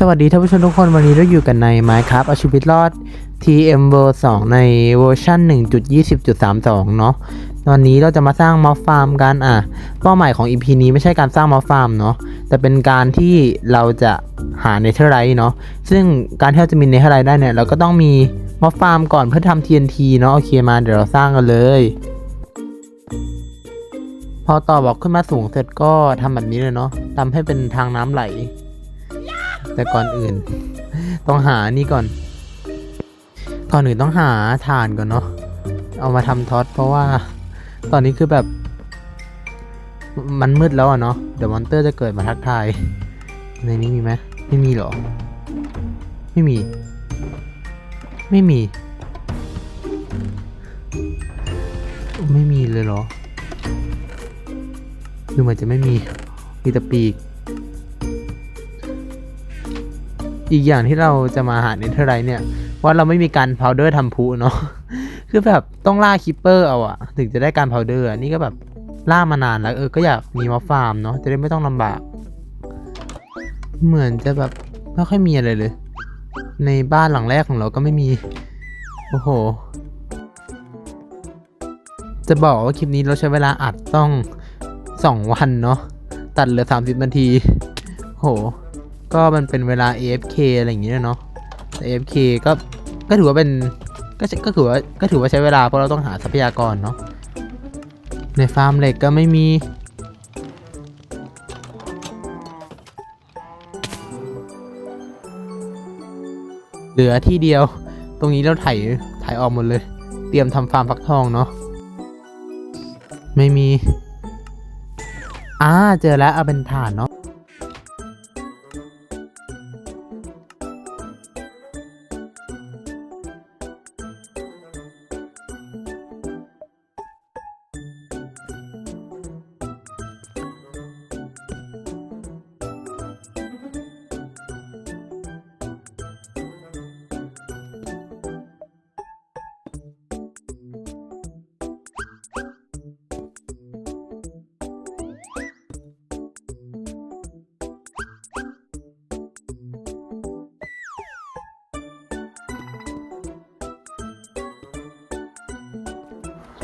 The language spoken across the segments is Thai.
สวัสดีท่านผู้ชมทุกคนวันนี้เราอยู่กันใน Minecraft เอาชีวิตรอด TM World 2 ในเวอร์ชัน1.20.32 เนาะตอนนี้เราจะมาสร้างมอฟฟาร์มกันอะ เป้าหมายของ EP นี้ไม่ใช่การสร้างมอฟฟาร์มเนาะแต่เป็นการที่เราจะหาเนเธอร์ไรท์เนาะซึ่งการที่เราจะมีเนเธอร์ไรท์ได้เนี่ยเราก็ต้องมีมอฟฟาร์มก่อนเพื่อทำ TNT เนาะโอเคมาเดี๋ยวเราสร้างกันเลย พอต่อบอกขึ้นมาสูงเสร็จก็ทำแบบนี้เลยเนาะทำให้เป็นทางน้ำไหล แต่ก่อนอื่น ต้องหานี่ก่อนก่อนอื่นต้องหาถ่านก่อนเนาะเอามาทำท็อตเพราะว่าตอนนี้คือแบบมันมืดแล้วอะเนาะเดี๋ยวมอนเตอร์จะเกิดมาทักทาย ในนี้มีไหมไม่มีหรอ ไม่มี ไม่มี ไม่มีเลยเหรอดูเหมือนจะไม่มีมีแต่ปีก อีกอย่างที่เราจะมาหาเนเธอร์ไรท์เนี่ยว่าเราไม่มีการพาวเดอร์ทำพุเนาะคือแบบต้องล่าคิปเปอร์เอาอะถึงจะได้การพาวเดอร์นี่ก็แบบล่ามานานแล้วเออก็อยากมีมาฟาร์มเนาะจะได้ไม่ต้องลำบาก เหมือนจะแบบไม่ค่อยมีอะไรเลย ในบ้านหลังแรกของเราก็ไม่มี โอ้โห จะบอกว่าคลิปนี้เราใช้เวลาอัดต้องสองวันเนาะตัดเหลือสามสิบนาทีโห ก็มันเป็นเวลา AFK อะไรอย่างเงี้ยเนาะแต่ AFK ก็ก็ถือว่าเป็นก็ใช้ก็ถือว่าก็ถือว่าใช้เวลาเพราะเราต้องหาทรัพยากรเนาะในฟาร์มเหล็กก็ไม่มีเหลือที่เดียว ตรงนี้เราไถไถออกหมดเลย เตรียมทำฟาร์มฟักทองเนาะ ไม่มี อ่า เจอแล้วเอาเป็นฐานเนาะ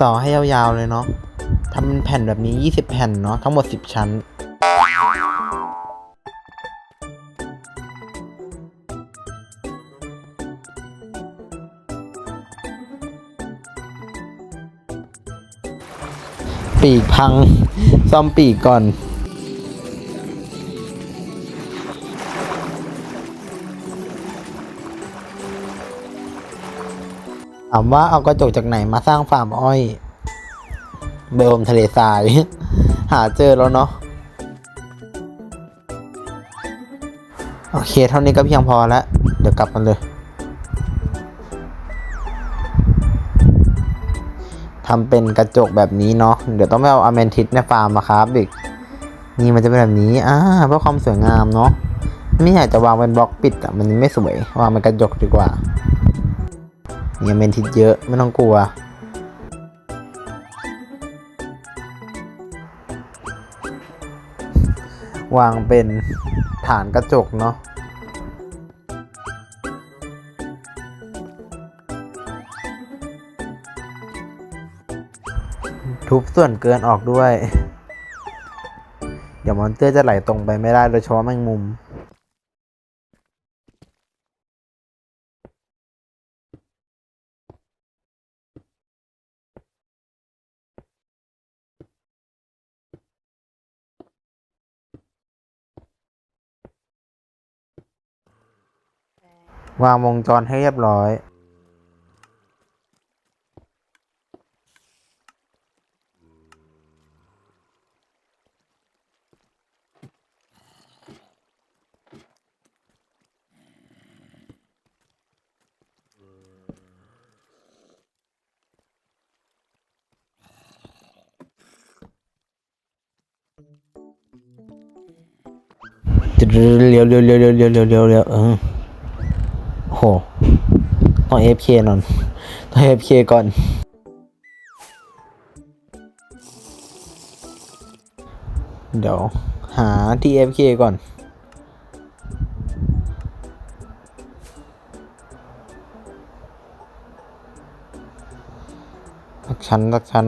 ต่อให้ยาวๆเลยเนาะทำเป็นแผ่นแบบนี้ 20 แผ่นเนาะทั้งหมด 10 ชั้น ปีกพัง ซ่อมปีกก่อน ถามว่าเอากระจกจากไหนมาสร้างฟาร์มอ้อย เบลมทะเลทราย หาเจอแล้วเนาะโอเค เท่านี้ก็เพียงพอแล้ว เดี๋ยวกลับกันเลยทำเป็นกระจกแบบนี้เนาะเดี๋ยวต้องไปเอาอเมนทิสในฟาร์มมาครับอีกนี่มันจะเป็นแบบนี้อ่าเพื่อความสวยงามเนาะไม่อยากจะวางเป็นบล็อกปิดอะมันไม่สวยวางเป็นกระจกดีกว่า ยังเป็นทิศเยอะไม่ต้องกลัว วางเป็นฐานกระจกเนาะทุบส่วนเกินออกด้วย เดี๋ยวมอนเตอร์จะไหลตรงไปไม่ได้โดยเฉพาะแมงมุม วางวงจรให้เรียบร้อย เร็วเร็วเร็วเร็วเร็วเร็วเร็วเออ หต้อง AFK นอนต้อง AFK ก่อน เดี๋ยว หาที่ AFK ก่อนสักชั้นสักชั้น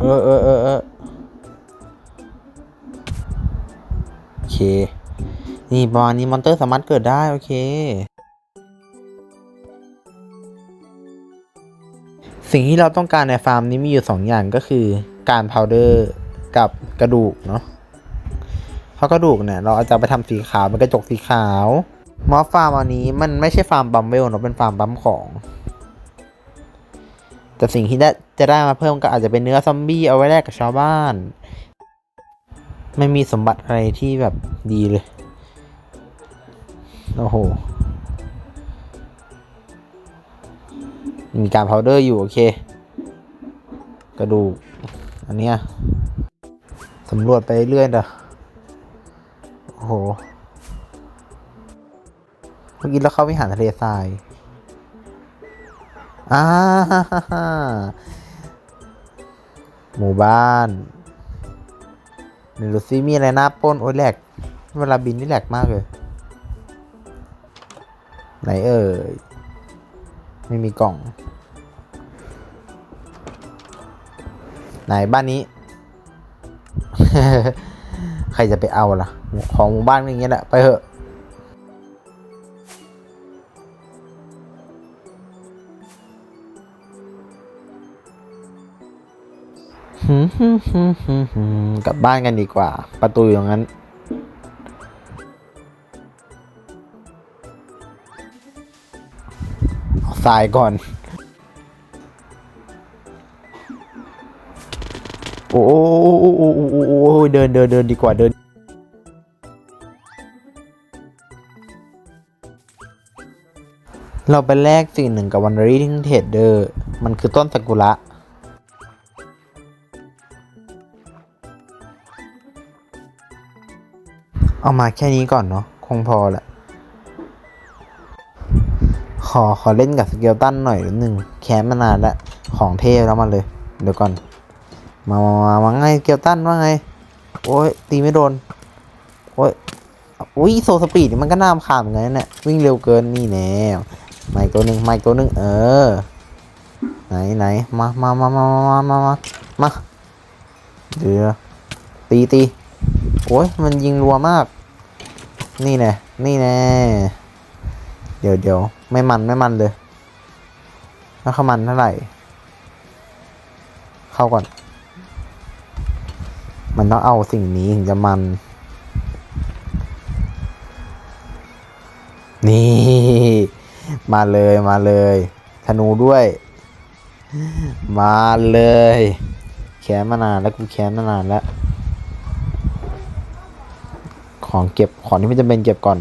เออเออเออเออโอเค นี่ประมาณนี้มอนเตอร์สามารถเกิดได้ โอเค สิ่งที่เราต้องการในฟาร์มนี้มีอยู่สองอย่างก็คือการพาวเดอร์กับกระดูกเนาะเพราะกระดูกเนี่ยเราอาจจะไปทำสีขาวเป็นกระจกสีขาวมอฟฟาร์มอันนี้มันไม่ใช่ฟาร์มบัมเบลเนาะเป็นฟาร์มบัมของ แต่สิ่งที่ได้จะได้มาเพิ่มก็อาจจะเป็นเนื้อซอมบี้เอาไว้แลกกับชาวบ้าน ไม่มีสมบัติอะไรที่แบบดีเลย โอ้โห มีการพาวเดอร์อยู่ โอเค กระดูก อันเนี้ยสำรวจไปเรื่อยเด้อโอ้โห เมื่อกี้เราเข้าวิหารทะเลทรายอ่าหมู่บ้านเดี๋ยวดูซิมีอะไรน่าป้น โอ้ยแหลก เวลาบินนี่แหลกมากเลย ไหนเอ่ย ไม่มีกล่อง ไหนบ้านนี้ ใครจะไปเอาล่ะ ของหมู่บ้านอย่างเงี้ยแหละไปเถอะหืมหืมหืมหืมหืมกลับบ้านกันดีกว่า ประตูอยู่ตรงนั้นเอาทรายก่อน โอ้โหเดินเดินเดินดีกว่าเดิน เราไปแลกสิ่งหนึ่งกับวันรีทิ้งเทรดเดอร์ มันคือต้นซากุระเอามาแค่นี้ก่อนเนาะคงพอแหละ ขอขอเล่นกับสเกลตันหน่อยหนึ่งแค้มานานแล้ว ของเทพแล้วมาเลย เดี๋ยวก่อน มามามามาไงเกลตันว่าไง โอ้ยตีไม่โดน โอ้ยอุ้ยโซสปีดนี่มันก็น่ามขามเหมือนกันเนี่ยวิ่งเร็วเกินนี่แน่ไมาอีกตัวหนึ่งไมาอีกตัวหนึ่งเออ ไหนไหนมามามามามามามามาเดี๋ยวตีตีโอ้ยมันยิงรัวมาก นี่แน่นี่แน่เดี๋ยวเดี๋ยวไม่มันไม่มันเลยแล้วเขามันเท่าไหร่ เข้าก่อน มันต้องเอาสิ่งนี้ถึงจะมัน นี่ มาเลยมาเลยธนูด้วย มาเลย แค้นมานานแล้วกูแค้นมานานแล้ว ของเก็บของที่ไม่จำเป็นเก็บก่อน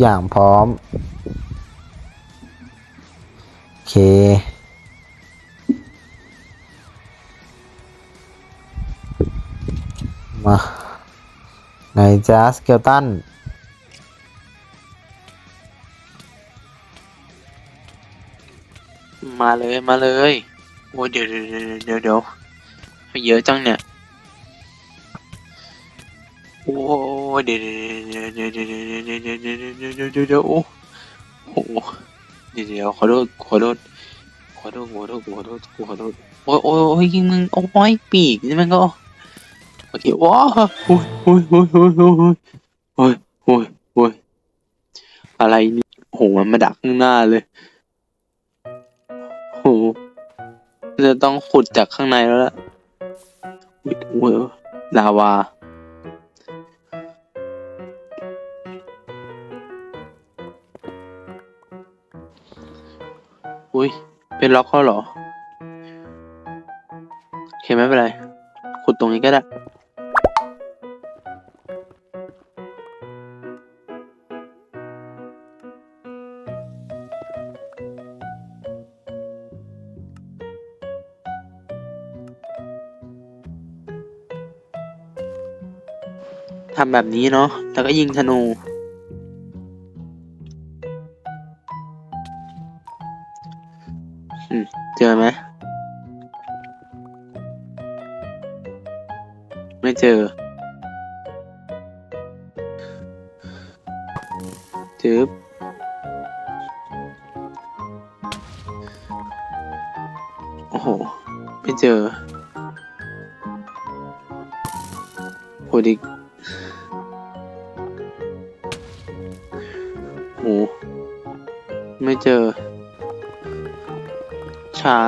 อย่างพร้อม โอเค มาไงจ้าสเกลตันมาเลยมาเลยโอ้เดี๋ยวเดี๋ยวเดี๋ยวเดี๋ยวเยอะจังเนี่ย โอ้ยเดี๋ยวเดี๋ยวเดี๋ยวเดี๋ยวเดี๋ยวเดี๋ยวเดี๋ยวเดี๋ยวเดี๋ยวเดี๋ยวเดี๋ยวโอ้โหเดี๋ยวเดี๋ยวขอโทษขอโทษขอโทษขอโทษขอโทษขอโทษโอ้ยโอ้ยโอ้ยยิงมึงโอ้ยปีกนี่มันก็โอเคว้าโอ้ยโอ้ยโอ้ยโอ้ยโอ้ยโอ้ยโอ้ยโอ้ยอะไรนี่โอ้โหมันมาดักข้างหน้าเลยโหจะต้องขุดจากข้างในแล้วล่ะอุ๊ยโอ้ยลาวา อุ้ย เป็นล็อกเขาเหรอโอเคไม่เป็นไร ขุดตรงนี้ก็ได้ ทำแบบนี้เนาะ แล้วก็ยิงธนู ไม่เจอจึบโอ้โห ไม่เจอโหดิกโหไม่เจอ ช้า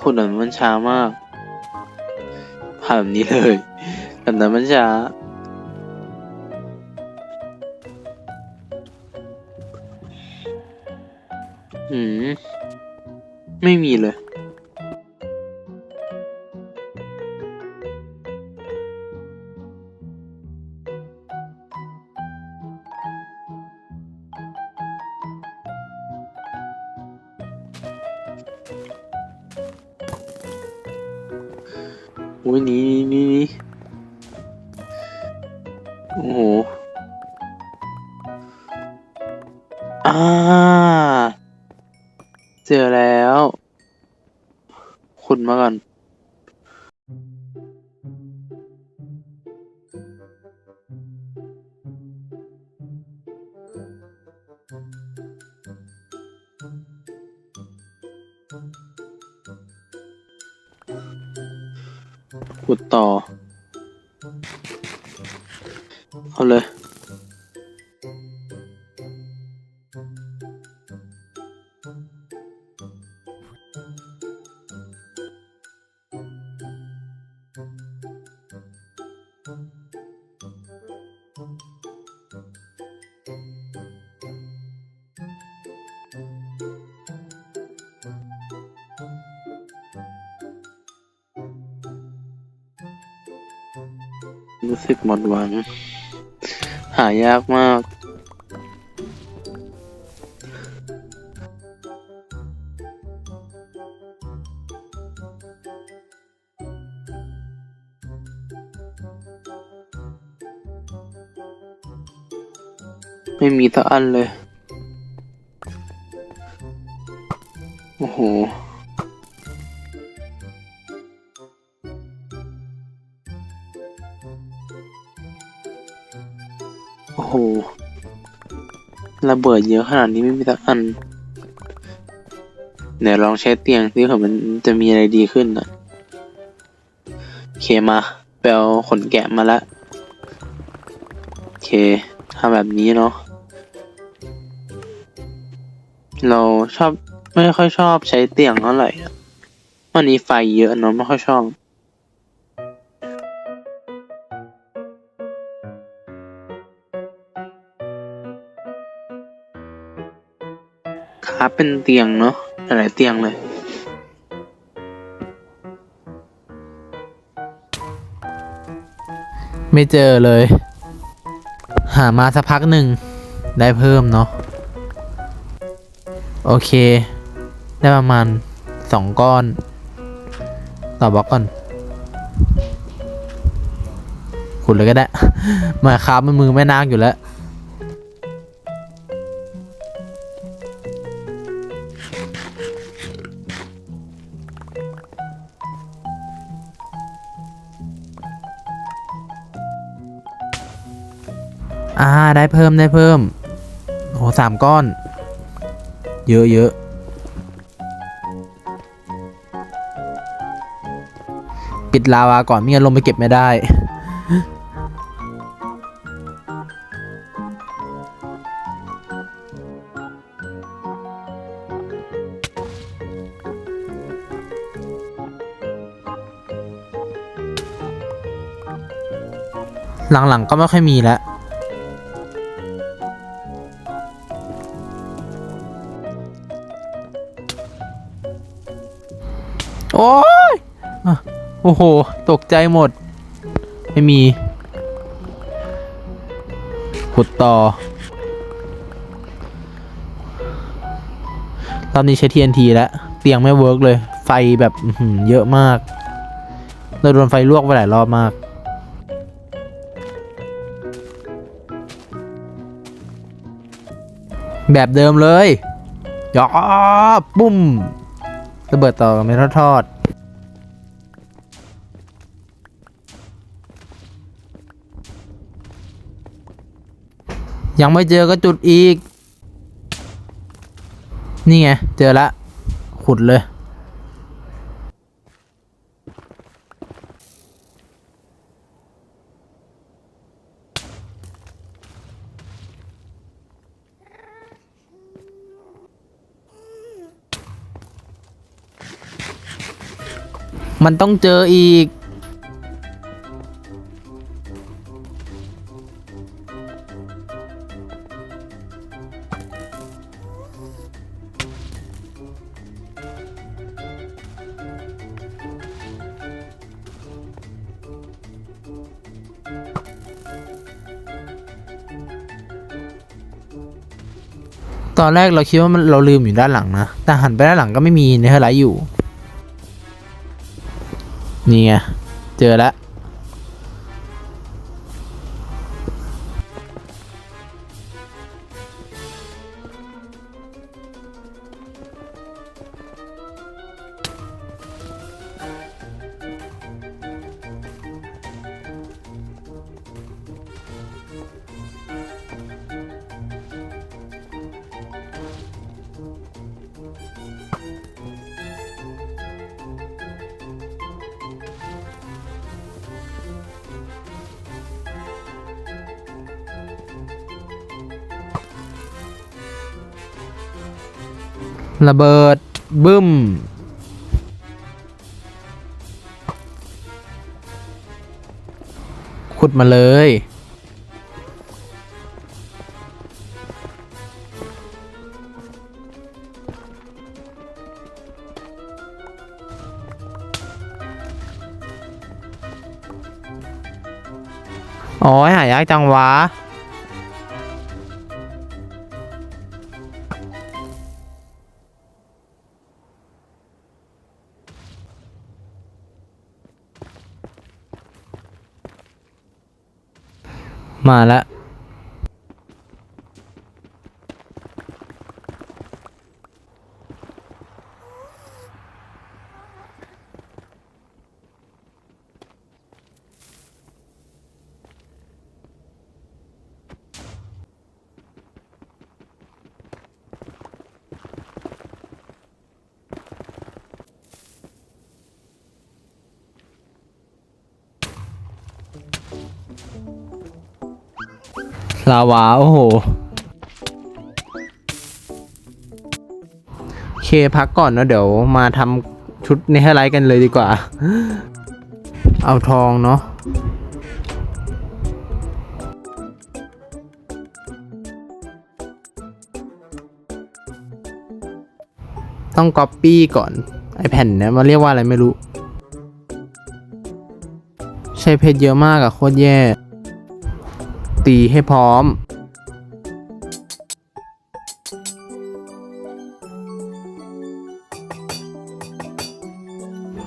ขุดแบบมันช้ามากผ่านแบบนี้เลย แบบนั้นมันช้าอืม ไม่มีเลย ขุดต่อ เอาเลย รู้สึกหมดหวัง หายากมาก ไม่มีสักอันเลย โอ้โห โอ้โห ระเบิดเยอะขนาดนี้ไม่มีสักอัน เดี๋ยวลองใช้เตียงซิเผื่อมันจะมีอะไรดีขึ้นนะโอเคมาไปเอาขนแกะมาละโอเคทำแบบนี้เนาะ เราชอบไม่ค่อยชอบใช้เตียงเท่าไหร่อะวันนี้ไฟเยอะเนาะไม่ค่อยชอบ ขาเป็นเตียงเนาะหลายเตียงเลย ไม่เจอเลย หามาสักพักหนึ่ง ได้เพิ่มเนาะ โอเค ได้ประมาณสองก้อน ต่อบล็อกก่อนขุดเลยก็ได้มาครับมันมือไม่นากอยู่แล้ว ได้เพิ่มได้เพิ่ม โอ้สามก้อน เยอะเยอะปิดลาวาก่อนไม่งั้นลงไปเก็บไม่ได้ หลังๆก็ไม่ค่อยมีแล้ว โอ้โห ตกใจหมด ไม่มี ขุดต่อตอนนี้ใช้ TNT แล้วเตียงไม่เวิร์กเลย ไฟแบบเยอะมากเราโดนไฟลวกไปหลายรอบมาก แบบเดิมเลยยอปุ้มระเบิดต่อไม่ทอดทอด ยังไม่เจอก็จุดอีก นี่ไง เจอละ ขุดเลย มันต้องเจออีก ตอนแรกเราคิดว่ามันเราลืมอยู่ด้านหลังนะ แต่หันไปด้านหลังก็ไม่มีเนื้อไหลอยู่ นี่ไง เจอแล้ว ระเบิด บึ้ม ขุดมาเลย โอ้ยหายากจังวะ มาแล้ว ลาวา โอ้โห โอเคพักก่อนนะเดี๋ยวมาทำชุดในไฮไลท์กันเลยดีกว่า เอาทองเนาะต้องก๊อปปี้ก่อน ไอแผ่นเนี่ยมันเรียกว่าอะไรไม่รู้ ใช้เพชรเยอะมากอะโคตรแย่ ตีให้พร้อม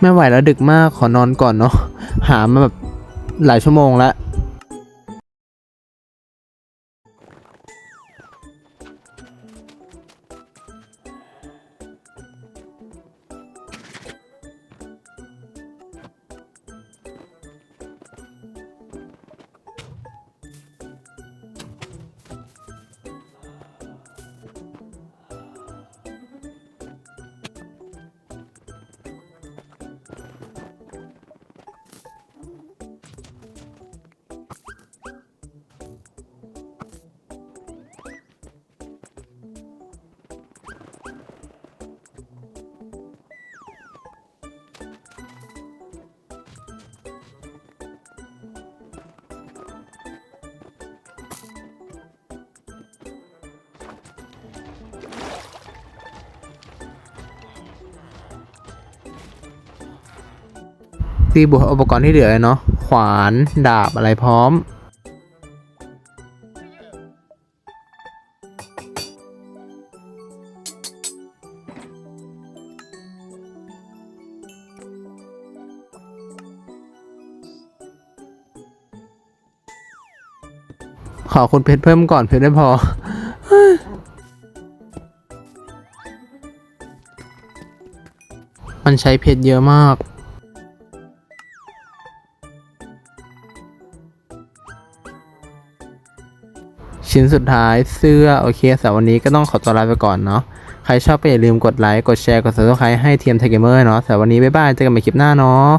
ไม่ไหวแล้วดึกมากขอนอนก่อนเนาะหามาแบบหลายชั่วโมงแล้ว ตีบวกอุปกรณ์ที่เหลือเนาะขวานดาบอะไรพร้อม ขอคุณเพชรเพิ่มก่อนเพชรได้พอมันใช้เพชรเยอะมาก ชิ้นสุดท้ายเสื้อ โอเคสำหรับวันนี้ก็ต้องขอตัวลาไปก่อนเนาะใครชอบก็อย่าลืมกดไลค์ กดแชร์ กด subscribe ให้เทียมไทเกเมอร์เนาะสำหรับวันนี้บ๊ายบายเจอกันใหม่คลิปหน้าเนาะ